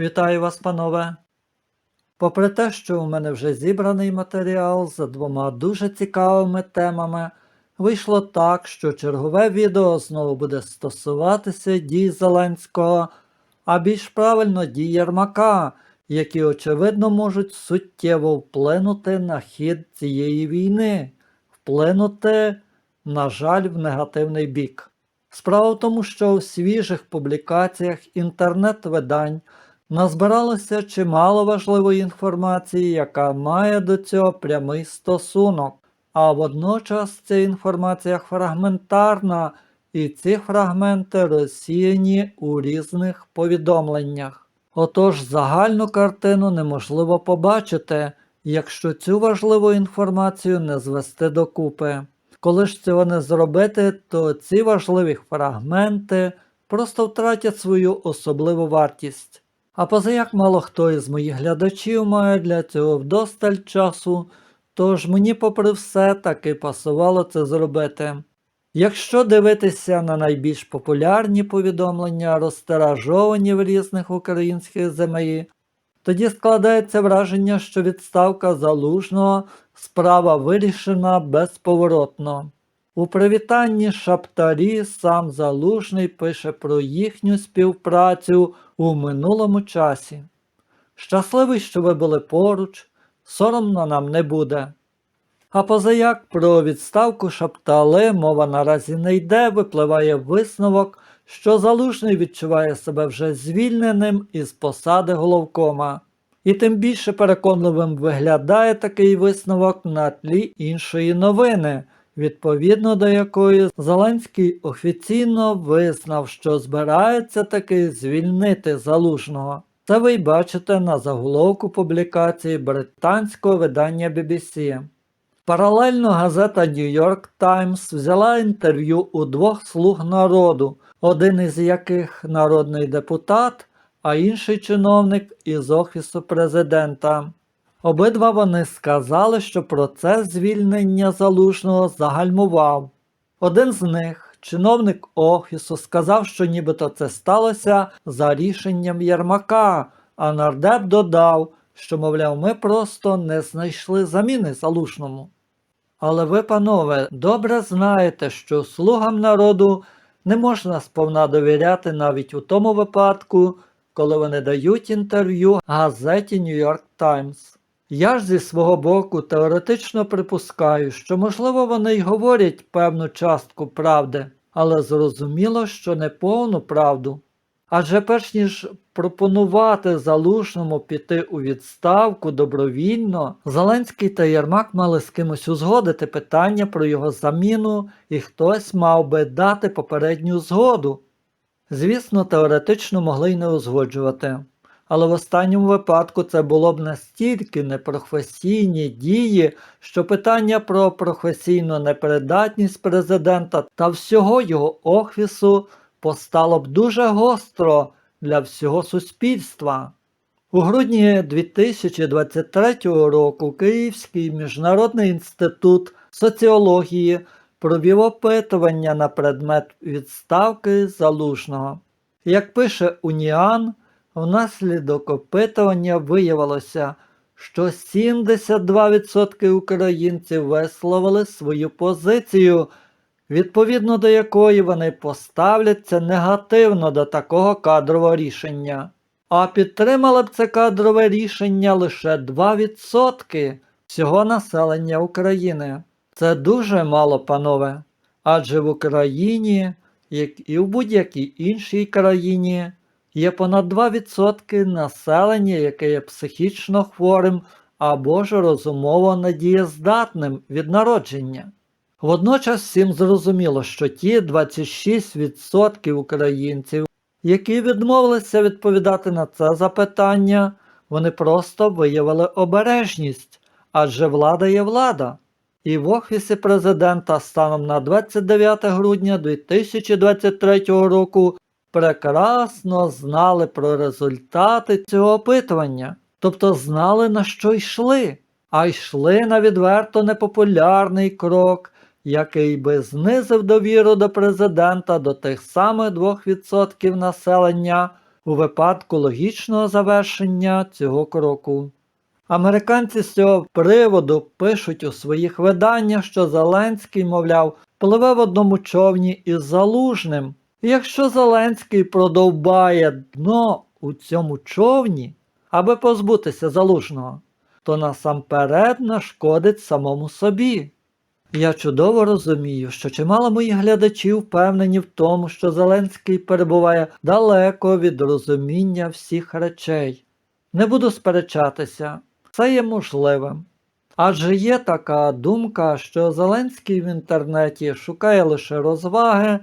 Вітаю вас, панове. Попри те, що у мене вже зібраний матеріал за двома дуже цікавими темами, вийшло так, що чергове відео знову буде стосуватися дій Зеленського, а більш правильно дій Єрмака, які, очевидно, можуть суттєво вплинути на хід цієї війни, вплинути, на жаль, в негативний бік. Справа в тому, що у свіжих публікаціях інтернет-видань назбиралося чимало важливої інформації, яка має до цього прямий стосунок, а водночас ця інформація фрагментарна, і ці фрагменти розсіяні у різних повідомленнях. Отож загальну картину неможливо побачити, якщо цю важливу інформацію не звести докупи. Коли ж цього не зробити, то ці важливі фрагменти просто втратять свою особливу вартість. А позаяк мало хто із моїх глядачів має для цього вдосталь часу, тож мені, попри все, таки пасувало це зробити. Якщо дивитися на найбільш популярні повідомлення, розтиражовані в різних українських ЗМІ, тоді складається враження, що відставка залужного справа вирішена безповоротно. У привітанні Шаптарі сам Залужний пише про їхню співпрацю у минулому часі. Щасливий, що ви були поруч, соромно нам не буде. А позаяк про відставку Шаптали мова наразі не йде, випливає висновок, що Залужний відчуває себе вже звільненим із посади головкома. І тим більше переконливим виглядає такий висновок на тлі іншої новини, відповідно до якої Зеленський офіційно визнав, що збирається таки звільнити залужного. Це ви й бачите на заголовку публікації британського видання BBC. Паралельно газета York Times взяла інтерв'ю у двох слуг народу, один із яких народний депутат, а інший чиновник із Офісу президента. Обидва вони сказали, що процес звільнення залужного загальмував. Один з них, чиновник Офісу, сказав, що нібито це сталося за рішенням Єрмака, а нардеп додав, що, мовляв, ми просто не знайшли заміни залужному. Але ви, панове, добре знаєте, що слугам народу не можна сповна довіряти навіть у тому випадку, коли вони дають інтерв'ю газеті York Times. Я ж зі свого боку теоретично припускаю, що можливо вони й говорять певну частку правди, але зрозуміло, що не повну правду. Адже перш ніж пропонувати залужному піти у відставку добровільно, Зеленський та Єрмак мали з кимось узгодити питання про його заміну, і хтось мав би дати попередню згоду. Звісно, теоретично могли й не узгоджувати. Але в останньому випадку це було б настільки непрофесійні дії, що питання про професійну непридатність президента та всього його офісу постало б дуже гостро для всього суспільства. У грудні 2023 року Київський міжнародний інститут соціології провів опитування на предмет відставки залужного. Як пише Уніан, внаслідок опитування виявилося, що 72% українців висловили свою позицію, відповідно до якої вони поставляться негативно до такого кадрового рішення. А підтримали б це кадрове рішення лише 2% всього населення України. Це дуже мало, панове. Адже в Україні, як і в будь-якій іншій країні, є понад 2% населення, яке є психічно хворим або ж розумово недієздатним від народження. Водночас всім зрозуміло, що ті 26% українців, які відмовилися відповідати на це запитання, вони просто виявили обережність, адже влада є влада. І в Офісі президента станом на 29 грудня 2023 року прекрасно знали про результати цього опитування, тобто знали на що йшли, а йшли на відверто непопулярний крок, який би знизив довіру до президента до тих самих 2% населення, у випадку логічного завершення цього кроку. Американці з цього приводу пишуть у своїх виданнях, що Зеленський, мовляв, пливе в одному човні із залужним. Якщо Зеленський продовбає дно у цьому човні, аби позбутися залужного, то насамперед нашкодить самому собі. Я чудово розумію, що чимало моїх глядачів впевнені в тому, що Зеленський перебуває далеко від розуміння всіх речей. Не буду сперечатися, це є можливим. Адже є така думка, що Зеленський в інтернеті шукає лише розваги,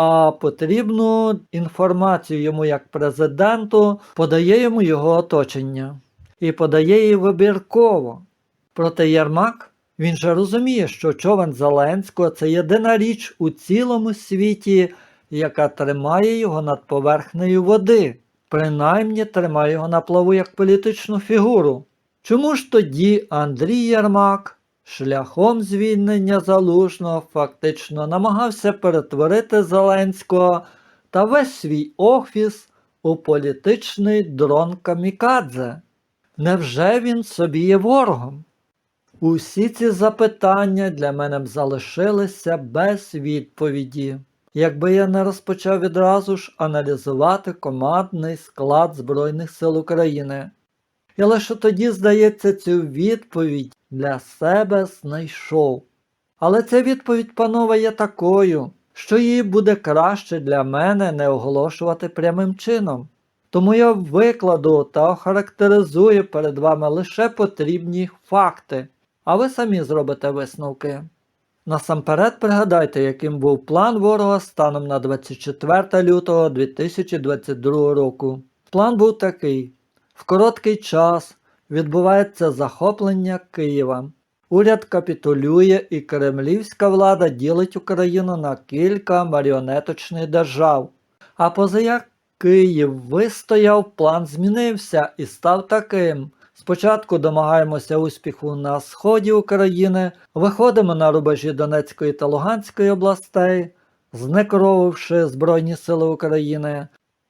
а потрібну інформацію йому як президенту подає йому його оточення. І подає її вибірково. Проте Єрмак, він же розуміє, що човен Зеленського це єдина річ у цілому світі, яка тримає його над поверхнею води, принаймні тримає його на плаву як політичну фігуру. Чому ж тоді Андрій Єрмак шляхом звільнення залужного фактично намагався перетворити Зеленського та весь свій офіс у політичний дрон Камікадзе? Невже він собі є ворогом? Усі ці запитання для мене б залишилися без відповіді, якби я не розпочав відразу ж аналізувати командний склад Збройних сил України. І лише тоді, здається, цю відповідь для себе знайшов. Але ця відповідь, панове, є такою, що її буде краще для мене не оголошувати прямим чином. Тому я викладу та охарактеризую перед вами лише потрібні факти, а ви самі зробите висновки. Насамперед пригадайте, яким був план ворога станом на 24 лютого 2022 року. План був такий: в короткий час відбувається захоплення Києва. Уряд капітулює і кремлівська влада ділить Україну на кілька маріонеточних держав. А позаяк Київ вистояв, план змінився і став таким. Спочатку домагаємося успіху на сході України, виходимо на рубежі Донецької та Луганської областей, знекровивши Збройні Сили України.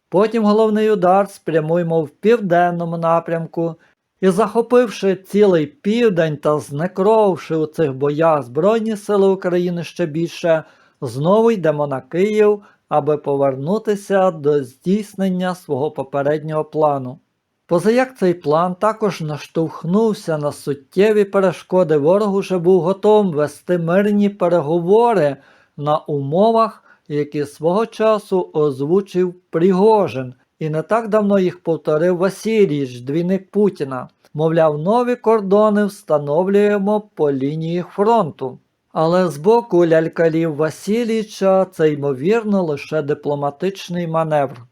Потім головний удар спрямуємо в південному напрямку і, захопивши цілий південь та знекровивши у цих боях Збройні Сили України ще більше, знову йдемо на Київ, аби повернутися до здійснення свого попереднього плану. Позаяк цей план також наштовхнувся на суттєві перешкоди, ворог уже був готовим вести мирні переговори на умовах, які свого часу озвучив Пригожин, і не так давно їх повторив Васильїч, двійник Путіна. Мовляв, нові кордони встановлюємо по лінії фронту. Але з боку лялькарів Васильіча це ймовірно лише дипломатичний маневр.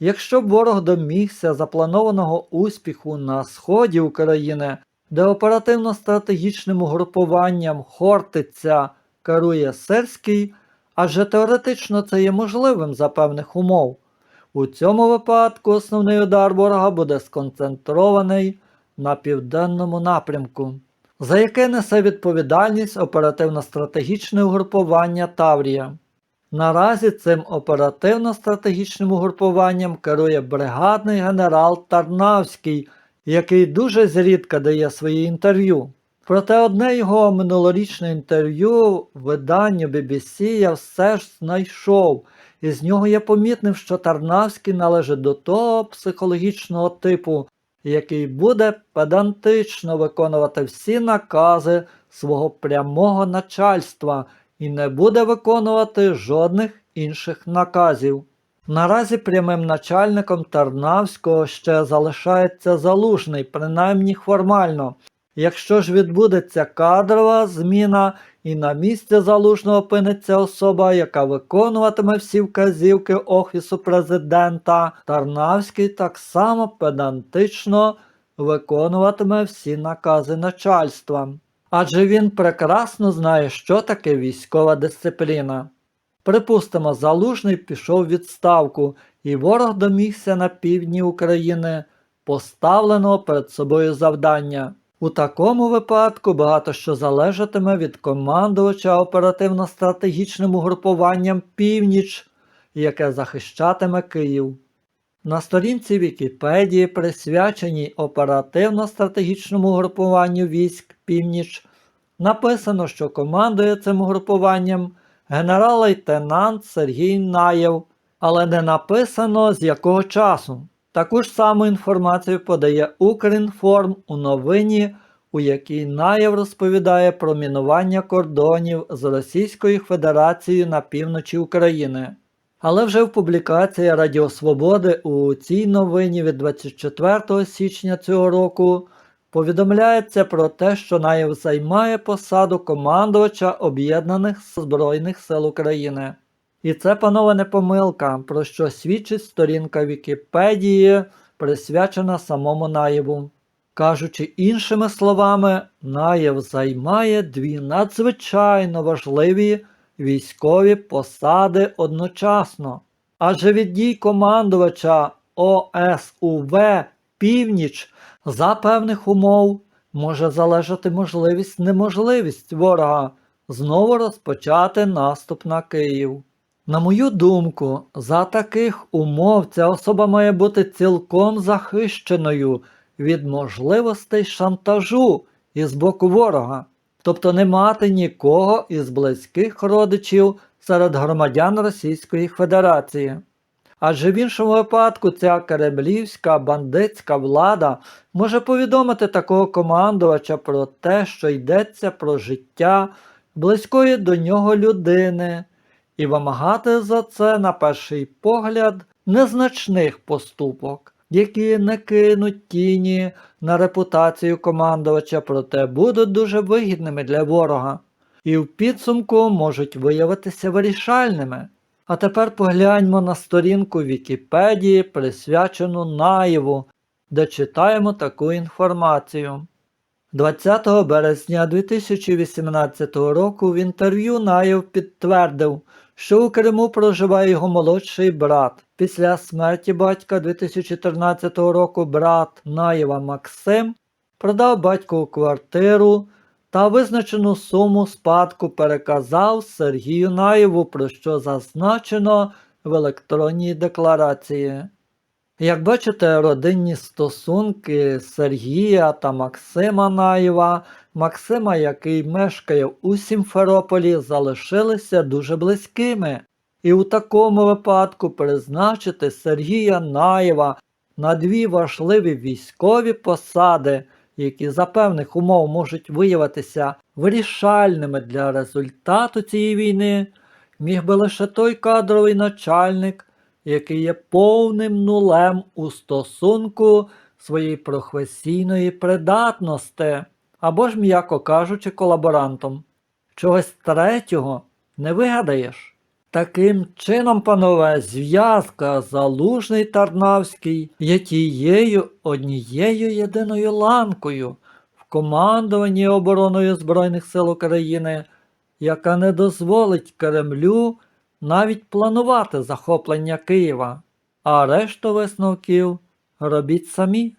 Якщо б ворог домігся запланованого успіху на сході України, де оперативно-стратегічним угрупуванням Хортиця керує Серський, адже теоретично це є можливим за певних умов. У цьому випадку основний удар ворога буде сконцентрований на південному напрямку, за яке несе відповідальність оперативно-стратегічне угрупування Таврія. Наразі цим оперативно-стратегічним угрупуванням керує бригадний генерал Тарнавський, який дуже зрідка дає свої інтерв'ю. Проте одне його минулорічне інтерв'ю виданню BBC я все ж знайшов, і з нього я помітив, що Тарнавський належить до того психологічного типу, який буде педантично виконувати всі накази свого прямого начальства і не буде виконувати жодних інших наказів. Наразі прямим начальником Тарнавського ще залишається залужний, принаймні формально. Якщо ж відбудеться кадрова зміна і на місці залужного опиниться особа, яка виконуватиме всі вказівки Офісу президента, Тарнавський так само педантично виконуватиме всі накази начальства. Адже він прекрасно знає, що таке військова дисципліна. Припустимо, залужний пішов у відставку, і ворог домігся на півдні України поставленого перед собою завдання. У такому випадку багато що залежатиме від командувача оперативно-стратегічним угрупуванням Північ, яке захищатиме Київ. На сторінці Вікіпедії, присвяченій оперативно-стратегічному групуванню військ Північ, написано, що командує цим групуванням генерал-лейтенант Сергій Наєв, але не написано з якого часу. Таку ж саму інформацію подає Укрінформ у новині, у якій Наєв розповідає про мінування кордонів з Російською Федерацією на півночі України. Але вже в публікації Радіо Свободи у цій новині від 24 січня цього року повідомляється про те, що Наєв займає посаду командувача Об'єднаних Збройних сил України. І це, панове, не помилка, про що свідчить сторінка Вікіпедії, присвячена самому Наєву. Кажучи іншими словами, Наєв займає дві надзвичайно важливі військові посади одночасно. Адже від дій командувача ОСУВ Північ за певних умов може залежати можливість неможливість ворога знову розпочати наступ на Київ. На мою думку, за таких умов ця особа має бути цілком захищеною від можливостей шантажу із боку ворога, тобто не мати нікого із близьких родичів серед громадян Російської Федерації. Адже в іншому випадку ця кремлівська бандитська влада може повідомити такого командувача про те, що йдеться про життя близької до нього людини, і вимагати за це, на перший погляд, незначних поступок, які не кинуть тіні на репутацію командувача, проте будуть дуже вигідними для ворога, і в підсумку можуть виявитися вирішальними. А тепер погляньмо на сторінку Вікіпедії, присвячену Наєву, де читаємо таку інформацію. 20 березня 2018 року в інтерв'ю Наєв підтвердив, що у Криму проживає його молодший брат. Після смерті батька 2014 року брат Наєва Максим продав батькову квартиру та визначену суму спадку переказав Сергію Наєву, про що зазначено в електронній декларації. Як бачите, родинні стосунки Сергія та Максима Наєва, Максима, який мешкає у Сімферополі, залишилися дуже близькими. І у такому випадку призначити Сергія Наєва на дві важливі військові посади, які за певних умов можуть виявитися вирішальними для результату цієї війни, міг би лише той кадровий начальник, який є повним нулем у стосунку своєї професійної придатності, або ж, м'яко кажучи, колаборантом. Чогось третього не вигадаєш. Таким чином, панове, зв'язка Залужний Тарнавський є тією однією єдиною ланкою в командуванні обороною Збройних сил України, яка не дозволить Кремлю навіть планувати захоплення Києва, а решту висновків робіть самі.